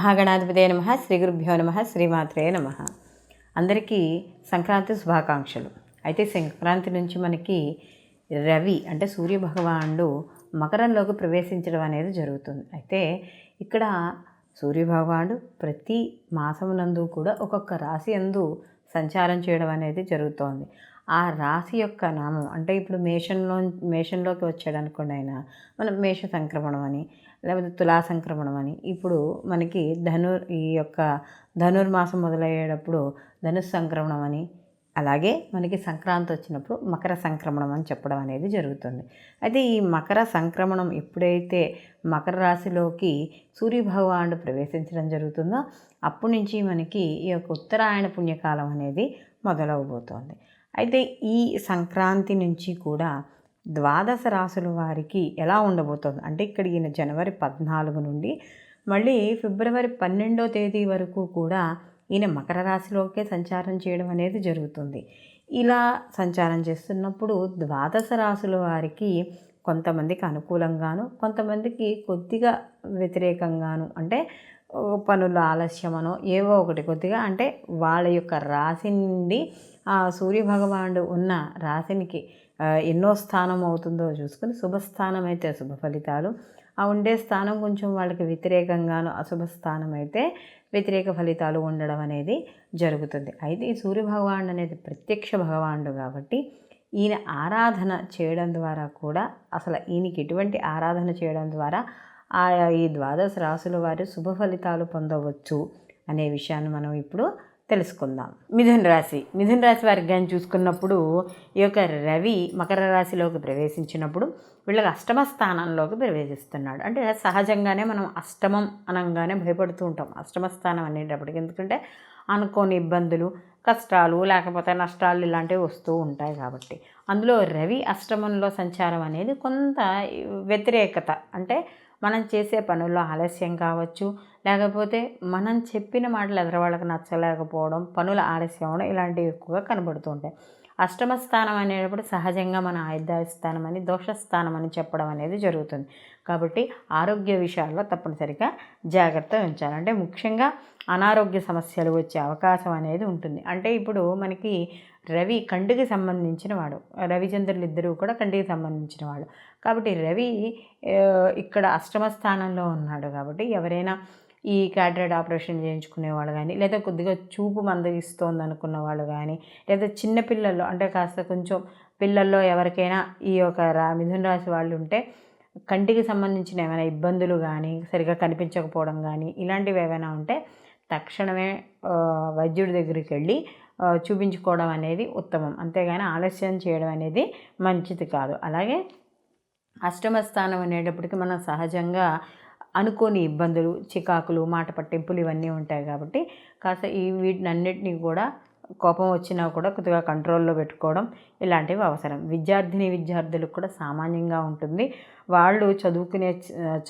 మహాగణాధిపతే నమ శ్రీ గురుభ్యో నమ శ్రీమాత్రే నమ. అందరికీ సంక్రాంతి శుభాకాంక్షలు. అయితే సంక్రాంతి నుంచి మనకి రవి అంటే సూర్య భగవానుడు మకరంలోకి ప్రవేశించడం అనేది జరుగుతుంది. అయితే ఇక్కడ సూర్యభగవానుడు ప్రతి మాసమునందు కూడా ఒక్కొక్క రాశి అందు సంచారం చేయడం అనేది జరుగుతోంది. ఆ రాశి యొక్క నామం అంటే ఇప్పుడు మేషంలో మేషంలోకి వచ్చాడు అనుకోండి ఆయన మనం మేష సంక్రమణం అని లేకపోతే తులా సంక్రమణం అని ఇప్పుడు మనకి ధనుర్ ఈ యొక్క ధనుర్మాసం మొదలయ్యేటప్పుడు ధనుస్ సంక్రమణం అని అలాగే మనకి సంక్రాంతి వచ్చినప్పుడు మకర సంక్రమణం అని చెప్పడం అనేది జరుగుతుంది. అయితే ఈ మకర సంక్రమణం ఎప్పుడైతే మకర రాశిలోకి సూర్యభగవానుడు ప్రవేశించడం జరుగుతుందో అప్పటి నుంచి మనకి ఈ యొక్క ఉత్తరాయణ పుణ్యకాలం అనేది మొదలవబోతోంది. అయితే ఈ సంక్రాంతి నుంచి కూడా ద్వాదశ రాసుల వారికి ఎలా ఉండబోతోంది? అంటే ఇక్కడ ఈయన జనవరి పద్నాలుగు నుండి మళ్ళీ ఫిబ్రవరి పన్నెండో తేదీ వరకు కూడా ఈయన మకర రాశిలోకే సంచారం చేయడం అనేది జరుగుతుంది. ఇలా సంచారం చేస్తున్నప్పుడు ద్వాదశ రాశుల వారికి కొంతమందికి అనుకూలంగాను కొంతమందికి కొద్దిగా వ్యతిరేకంగాను అంటే పనుల ఆలస్యమనో ఏవో ఒకటి కొద్దిగా అంటే వాళ్ళ యొక్క రాశి నుండి ఆ సూర్యభగవానుడు ఉన్న రాశినికి ఎన్నో స్థానం అవుతుందో చూసుకుని శుభస్థానం అయితే శుభ ఫలితాలు ఆ ఉండే స్థానం కొంచెం వాళ్ళకి వ్యతిరేకంగాను అశుభ స్థానం అయితే వ్యతిరేక ఫలితాలు ఉండడం అనేది జరుగుతుంది. అయితే ఈ సూర్యభగవానుడు అనేది ప్రత్యక్ష భగవానుడు కాబట్టి ఈయన ఆరాధన చేయడం ద్వారా కూడా అసలు ఈయనకి ఎటువంటి ఆరాధన చేయడం ద్వారా ఆయా ఈ ద్వాదశ రాసుల వారి శుభ ఫలితాలు పొందవచ్చు అనే విషయాన్ని మనం ఇప్పుడు తెలుసుకుందాం. మిథున రాశి. మిథున రాశి వారికి కానీ చూసుకున్నప్పుడు ఈ యొక్క రవి మకర రాశిలోకి ప్రవేశించినప్పుడు వీళ్ళకి అష్టమ స్థానంలోకి ప్రవేశిస్తున్నాడు. అంటే సహజంగానే మనం అష్టమం అనగానే భయపడుతూ ఉంటాం. అష్టమ స్థానం అనేటప్పటికి ఎందుకంటే అనుకోని ఇబ్బందులు కష్టాలు లేకపోతే నష్టాలు ఇలాంటివి వస్తూ ఉంటాయి కాబట్టి. అందులో రవి అష్టమంలో సంచారం అనేది కొంత వ్యతిరేకత. అంటే మనం చేసే పనుల్లో ఆలస్యం కావచ్చు లేకపోతే మనం చెప్పిన మాటలు ఎదరవాళ్ళకి నచ్చలేకపోవడం పనుల ఆలస్యం అవడం ఇలాంటివి ఎక్కువగా కనబడుతూ ఉంటాయి. అష్టమ స్థానం అనేటప్పుడు సహజంగా మన ఆయుధాయ స్థానం అని దోషస్థానం అని చెప్పడం అనేది జరుగుతుంది. కాబట్టి ఆరోగ్య విషయాల్లో తప్పనిసరిగా జాగ్రత్త ఉంచాలి. అంటే ముఖ్యంగా అనారోగ్య సమస్యలు వచ్చే అవకాశం అనేది ఉంటుంది. అంటే ఇప్పుడు మనకి రవి కంటికి సంబంధించిన వాడు రవిచంద్రులు ఇద్దరు కూడా కంటికి సంబంధించిన వాడు కాబట్టి రవి ఇక్కడ అష్టమ స్థానంలో ఉన్నాడు కాబట్టి ఎవరైనా ఈ క్యాటరేట్ ఆపరేషన్ చేయించుకునే వాళ్ళు కానీ లేదా కొద్దిగా చూపు మందగిస్తోంది అనుకున్న వాళ్ళు కానీ లేదా చిన్న పిల్లల్లో అంటే కాస్త కొంచెం పిల్లల్లో ఎవరికైనా ఈ యొక్క రా మిథున రాశి వాళ్ళు ఉంటే కంటికి సంబంధించిన ఏమైనా ఇబ్బందులు కానీ సరిగా కనిపించకపోవడం కానీ ఇలాంటివి ఏమైనా ఉంటే తక్షణమే వైద్యుడి దగ్గరికి వెళ్ళి చూపించుకోవడం అనేది ఉత్తమం. అంతేగాని ఆలస్యం చేయడం అనేది మంచిది కాదు. అలాగే అష్టమ స్థానం అనేటప్పటికి మనం సహజంగా అనుకోని ఇబ్బందులు చికాకులు మాట పట్టింపులు ఇవన్నీ ఉంటాయి కాబట్టి కాస్త ఈ వీటినన్నిటినీ కూడా కోపం వచ్చినా కూడా కొద్దిగా కంట్రోల్లో పెట్టుకోవడం ఇలాంటివి అవసరం. విద్యార్థిని విద్యార్థులకు కూడా సామాన్యంగా ఉంటుంది. వాళ్ళు చదువుకునే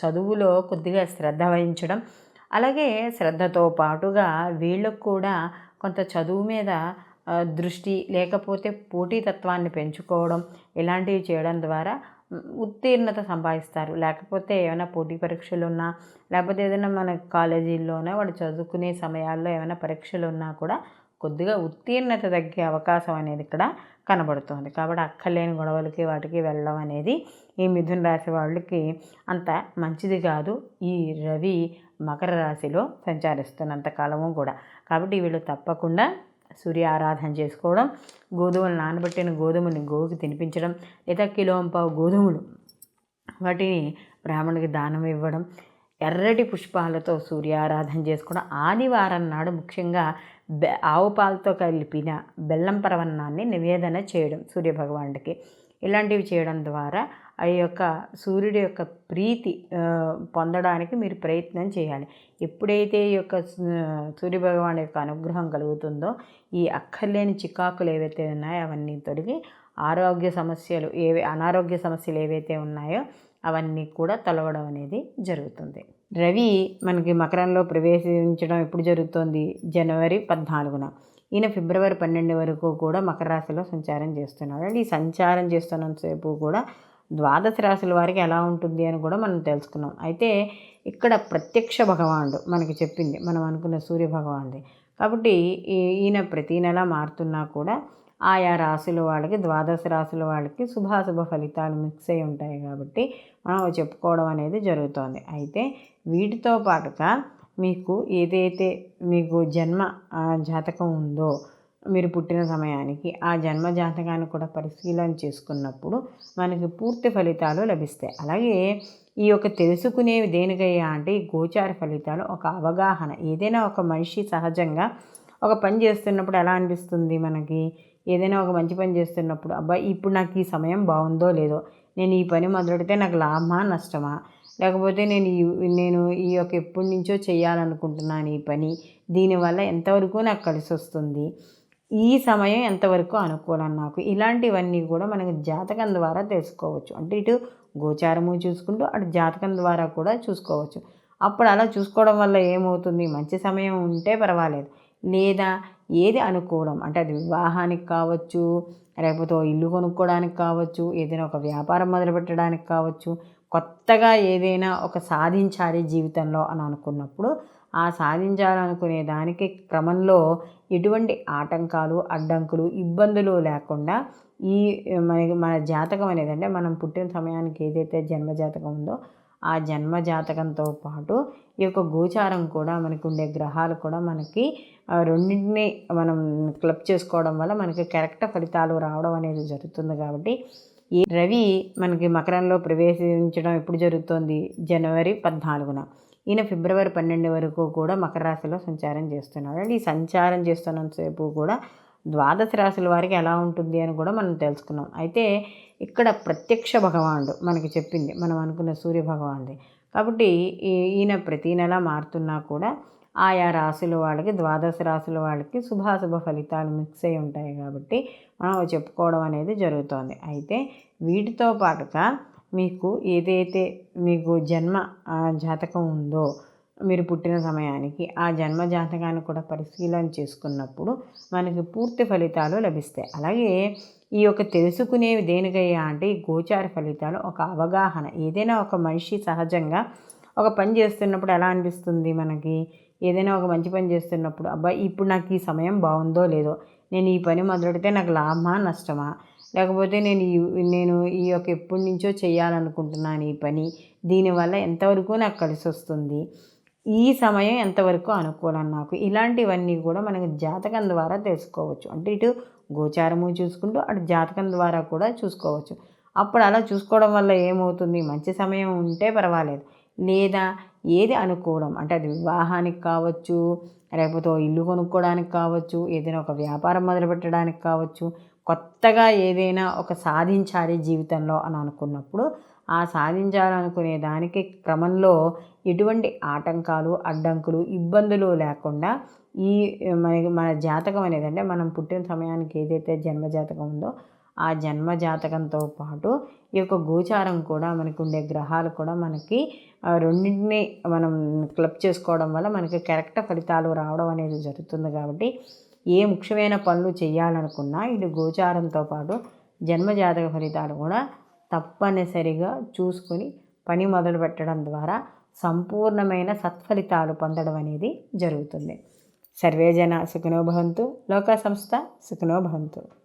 చదువులో కొద్దిగా శ్రద్ధ వహించడం అలాగే శ్రద్ధతో పాటుగా వీళ్ళకు కూడా కొంత చదువు మీద దృష్టి లేకపోతే పోటీతత్వాన్ని పెంచుకోవడం ఇలాంటివి చేయడం ద్వారా ఉత్తీర్ణత సంపాదిస్తారు. లేకపోతే ఏమైనా పోటీ పరీక్షలు ఉన్నా లేకపోతే ఏదైనా మన కాలేజీల్లోనే వాడు చదువుకునే సమయాల్లో ఏమైనా పరీక్షలు ఉన్నా కూడా కొద్దిగా ఉత్తీర్ణత తగ్గే అవకాశం అనేది ఇక్కడ కనబడుతుంది. కాబట్టి అక్కర్లేని గొడవలకి వాటికి వెళ్ళడం అనేది ఈ మిథున రాశి వాళ్ళకి అంత మంచిది కాదు. ఈ రవి మకర రాశిలో సంచరిస్తున్నంత కాలము కూడా. కాబట్టి వీళ్ళు తప్పకుండా సూర్య ఆరాధన చేసుకోవడం గోధుమలు నానబెట్టిన గోధుమని గోవుకి తినిపించడం లేదా కిలో పావు గోధుమలు వాటిని బ్రాహ్మణుడికి దానం ఇవ్వడం ఎర్రటి పుష్పాలతో సూర్యారాధన చేసుకోవడం ఆదివారం నాడు ముఖ్యంగా బె ఆవు పాలతో కలిపిన బెల్లం పరవన్నాన్ని నివేదన చేయడం సూర్యభగవానుడికి ఇలాంటివి చేయడం ద్వారా ఆ యొక్క సూర్యుడి యొక్క ప్రీతి పొందడానికి మీరు ప్రయత్నం చేయాలి. ఎప్పుడైతే ఈ యొక్క సూర్యభగవాన్ యొక్క అనుగ్రహం కలుగుతుందో ఈ అక్కర్లేని చికాకులు ఏవైతే ఉన్నాయో అవన్నీ తొలగి ఆరోగ్య సమస్యలు ఏవి అనారోగ్య సమస్యలు ఏవైతే ఉన్నాయో అవన్నీ కూడా తొలగడం అనేది జరుగుతుంది. రవి మనకి మకరంలో ప్రవేశించడం ఎప్పుడు జరుగుతోంది? జనవరి పద్నాలుగున. ఈయన ఫిబ్రవరి పన్నెండు వరకు కూడా మకర రాశిలో సంచారం చేస్తున్నాడు. అండ్ ఈ సంచారం చేస్తున్నంతసేపు కూడా ద్వాదశ రాశుల వారికి ఎలా ఉంటుంది అని కూడా మనం తెలుసుకున్నాం. అయితే ఇక్కడ ప్రత్యక్ష భగవానుడు మనకి చెప్పింది మనం అనుకున్న సూర్య భగవానుడి. కాబట్టి ఈయన ప్రతీ నెల మారుతున్నా కూడా ఆయా రాశుల వాళ్ళకి ద్వాదశ రాశుల వాళ్ళకి శుభాశుభ ఫలితాలు మిక్స్ అయి ఉంటాయి కాబట్టి మనం చెప్పుకోవడం అనేది జరుగుతోంది. అయితే వీటితో పాటుగా మీకు ఏదైతే మీకు జన్మ జాతకం ఉందో మీరు పుట్టిన సమయానికి ఆ జన్మ జాతకాన్ని కూడా పరిశీలన చేసుకున్నప్పుడు మనకి పూర్తి ఫలితాలు లభిస్తాయి. అలాగే ఈ యొక్క తెలుసుకునేవి దేనికయ్యా అంటే ఈ గోచార ఫలితాలు ఒక అవగాహన. ఏదైనా ఒక మనిషి సహజంగా ఒక పని చేస్తున్నప్పుడు ఎలా అనిపిస్తుంది మనకి? ఏదైనా ఒక మంచి పని చేస్తున్నప్పుడు అబ్బాయి ఇప్పుడు నాకు ఈ సమయం బాగుందో లేదో? నేను ఈ పని మొదలెడితే నాకు లాభమా నష్టమా? లేకపోతే నేను ఈ నేను ఈ యొక్క ఎప్పటి నుంచో చేయాలనుకుంటున్నాను ఈ పని. దీనివల్ల ఎంతవరకు నాకు కలిసి వస్తుంది ఈ సమయం ఎంతవరకు అనుకూలం నాకు? ఇలాంటివన్నీ కూడా మనకి జాతకం ద్వారా తెలుసుకోవచ్చు. అంటే ఇటు గోచారము చూసుకుంటూ అటు జాతకం ద్వారా కూడా చూసుకోవచ్చు. అప్పుడు అలా చూసుకోవడం వల్ల ఏమవుతుంది? మంచి సమయం ఉంటే పర్వాలేదు. లేదా ఏది అనుకూలం? అంటే అది వివాహానికి కావచ్చు లేకపోతే ఇల్లు కొనుక్కోవడానికి కావచ్చు ఏదైనా ఒక వ్యాపారం మొదలుపెట్టడానికి కావచ్చు కొత్తగా ఏదైనా ఒక సాధించాలి జీవితంలో అని అనుకున్నప్పుడు ఆ సాధించాలనుకునే దానికి క్రమంలో ఎటువంటి ఆటంకాలు అడ్డంకులు ఇబ్బందులు లేకుండా ఈ మనకి మన జాతకం అనేది అంటే మనం పుట్టిన సమయానికి ఏదైతే జన్మ జాతకం ఉందో ఆ జన్మ జాతకంతో పాటు ఈ యొక్క గోచారం కూడా మనకు ఉండే గ్రహాలు కూడా మనకి రెండింటిని మనం క్లబ్ చేసుకోవడం వల్ల మనకి కరెక్ట్ ఫలితాలు రావడం అనేది జరుగుతుంది కాబట్టి ఈ రవి మనకి మకరంలో ప్రవేశించడం ఎప్పుడు జరుగుతుంది? జనవరి పద్నాలుగున. ఈయన ఫిబ్రవరి పన్నెండు వరకు కూడా మకర రాశిలో సంచారం చేస్తున్నాడు. అండ్ ఈ సంచారం చేస్తున్నంతసేపు కూడా ద్వాదశ రాశుల వారికి ఎలా ఉంటుంది అని కూడా మనం తెలుసుకున్నాం. అయితే ఇక్కడ ప్రత్యక్ష భగవానుడు మనకి చెప్పింది మనం అనుకున్న సూర్య భగవానుడి. కాబట్టి ఈయన ప్రతీ నెల మారుతున్నా కూడా ఆయా రాశుల వాళ్ళకి ద్వాదశ రాశుల వాళ్ళకి శుభాశుభ ఫలితాలు మిక్స్ అయి ఉంటాయి కాబట్టి మనం చెప్పుకోవడం అనేది జరుగుతోంది. అయితే వీటితో పాటుగా మీకు ఏదైతే మీకు జన్మ జాతకం ఉందో మీరు పుట్టిన సమయానికి ఆ జన్మ జాతకాన్ని కూడా పరిశీలన చేసుకున్నప్పుడు మనకి పూర్తి ఫలితాలు లభిస్తాయి. అలాగే ఈ యొక్క తెలుసుకునేవి దేనికయ్యా అంటే ఈ గోచార ఫలితాలు ఒక అవగాహన. ఏదైనా ఒక మనిషి సహజంగా ఒక పని చేస్తున్నప్పుడు ఎలా అనిపిస్తుంది మనకి? ఏదైనా ఒక మంచి పని చేస్తున్నప్పుడు అబ్బాయి ఇప్పుడు నాకు ఈ సమయం బాగుందో లేదో నేను ఈ పని మొదలెడితే నాకు లాభమా నష్టమా? లేకపోతే నేను ఈ నేను ఈ యొక్క ఎప్పటి నుంచో చేయాలనుకుంటున్నాను ఈ పని దీనివల్ల ఎంతవరకు నాకు కలిసి వస్తుంది ఈ సమయం ఎంతవరకు అనుకూలం నాకు ఇలాంటివన్నీ కూడా మనకు జాతకం ద్వారా తెలుసుకోవచ్చు. అంటే ఇటు గోచారము చూసుకుంటూ అటు జాతకం ద్వారా కూడా చూసుకోవచ్చు. అప్పుడు అలా చూసుకోవడం వల్ల ఏమవుతుంది? మంచి సమయం ఉంటే పర్వాలేదు. లేదా ఏది అనుకూలం? అంటే అది వివాహానికి కావచ్చు లేకపోతే ఇల్లు కొనుక్కోవడానికి కావచ్చు ఏదైనా ఒక వ్యాపారం మొదలుపెట్టడానికి కావచ్చు కొత్తగా ఏదైనా ఒక సాధించాలి జీవితంలో అని అనుకున్నప్పుడు ఆ సాధించాలనుకునే దానికి క్రమంలో ఎటువంటి ఆటంకాలు అడ్డంకులు ఇబ్బందులు లేకుండా ఈ మనకి మన జాతకం అనేది అంటే మనం పుట్టిన సమయానికి ఏదైతే జన్మ జాతకం ఉందో ఆ జన్మ జాతకంతో పాటు ఈ యొక్క గోచారం కూడా మనకు ఉండే గ్రహాలు కూడా మనకి రెండింటిని మనం క్లబ్ చేసుకోవడం వల్ల మనకి కరెక్ట్ ఫలితాలు రావడం అనేది జరుగుతుంది కాబట్టి ఏ ముఖ్యమైన పనులు చేయాలనుకున్నా ఇటు గోచారంతో పాటు జన్మజాతక ఫలితాలు కూడా తప్పనిసరిగా చూసుకొని పని మొదలు పెట్టడం ద్వారా సంపూర్ణమైన సత్ఫలితాలు పొందడం అనేది జరుగుతుంది. సర్వేజన సుఖనోభవంతు లోక సంస్థ సుఖనోభవంతు